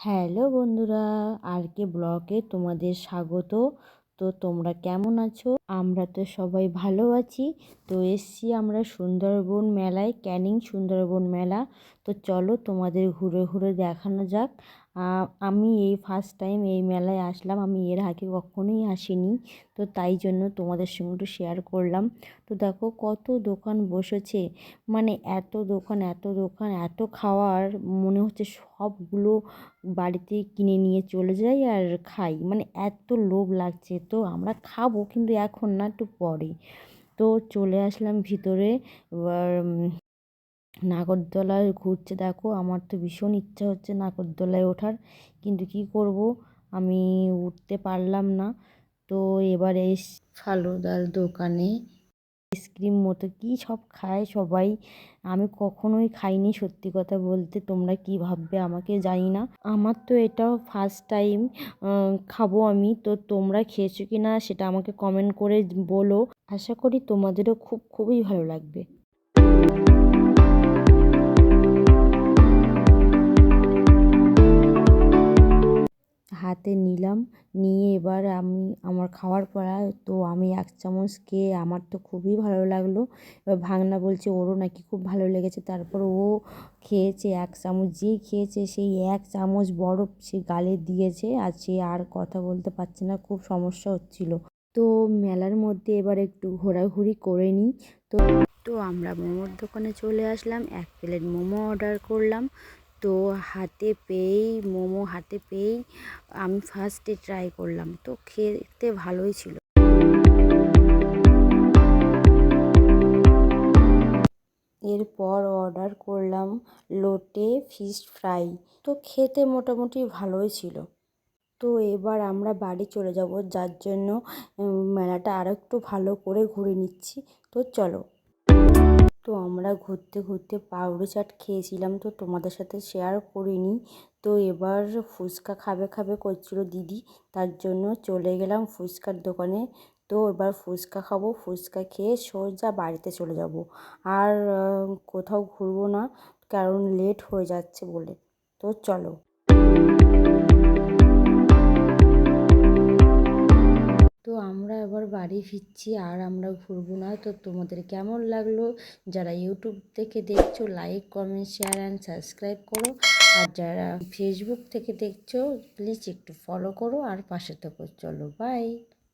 Hello বন্ধুরা আর কে ব্লকে তোমাদের স্বাগত। তো তোমরা কেমন আছো? আমরা তো সবাই ভালো আছি। তো এসছি আমরা সুন্দরবন মেলায়, ক্যানিং সুন্দরবন মেলা। তো চলো তোমাদের ঘুরে ঘুরে দেখানো যাক। আমি এই ফার্স্ট টাইম এই মেলায় আসলাম। আমি এর আগে কখনোই আসিনি। তো তাই জন্য তোমাদের সঙ্গে একটু শেয়ার করলাম। তো দেখো কত দোকান বসেছে। মানে এত দোকান এত দোকান, এত খাওয়ার মনে হচ্ছে সবগুলো বাড়িতে কিনে নিয়ে চলে যাই আর খাই। মানে এত লোভ লাগছে। তো আমরা খাব কিন্তু এখন না, একটু পরে। তো চলে আসলাম ভিতরে। এবার নাগরদোলায় ঘুরছে, দেখো, আমার তো ভীষণ ইচ্ছা হচ্ছে নাগরদোলায় ওঠার, কিন্তু কি করব? আমি উঠতে পারলাম না। তো এবার ফালুদার দোকানে আইসক্রিম মতো কী সব খায় সবাই। আমি কখনোই খাইনি, সত্যি কথা বলতে, তোমরা কি ভাববে আমাকে জানি না। আমার তো এটা ফার্স্ট টাইম খাব আমি, তো তোমরা খেয়েছো কি না সেটা আমাকে কমেন্ট করে বলো। আশা করি তোমাদেরও খুব, খুবই ভালো লাগবে। হাতে নিলাম। নিয়ে এবার আমি, আমার খাওয়ার পড়া তো আমি এক চামচ খেয়ে আমার তো খুবই ভালো লাগল। এবার ভাগনা বলছে, ওরও নাকি খুব ভালো লেগেছে। তারপর ও খেয়েছে এক চামচ যেই খেয়েছে সেই এক চামচ বরফ সে গালে দিয়েছে আর সে আর কথা বলতে পারছে না, খুব সমস্যা হচ্ছিল। তো মেলার মধ্যে এবার একটু ঘোরাঘুরি করে নিই। তো তো আমরা মোমোর দোকানে চলে আসলাম, এক প্লেট মোমো অর্ডার করলাম। তো হাতে পেয়েই, মোমো হাতে পেয়েই আমি ফার্স্টে ট্রাই করলাম। তো খেতে ভালোই ছিল। এরপর অর্ডার করলাম লোটে ফিশ ফ্রাই তো খেতে মোটামুটি ভালোই ছিল। তো এবার আমরা বাড়ি চলে যাব, যার জন্য মেলাটা আরও একটু ভালো করে ঘুরে নিচ্ছি। তো চলো। তো আমরা ঘুরতে ঘুরতে পাউরুটি চাট খেয়েছিলাম তো তোমাদের সাথে শেয়ার করিনি। তো এবার ফুচকা খাবে খাবে করছিল দিদি, তার জন্য চলে গেলাম ফুচকার দোকানে। তো এবার ফুচকা খাব, ফুচকা খেয়ে সোজা বাড়িতে চলে যাব। আর কোথাও ঘুরবো না, কারণ লেট হয়ে যাচ্ছে বলে। তো চলো। আমরা এবার বাড়ি ফিরছি আর আমরা ঘুরবো না। তো তোমাদের কেমন লাগল? যারা ইউটিউব থেকে দেখছ like comment share and subscribe করো। আর যারা ফেসবুক থেকে দেখছ প্লিজ একটু ফলো করো আর পাশে থাকো। চলো বাই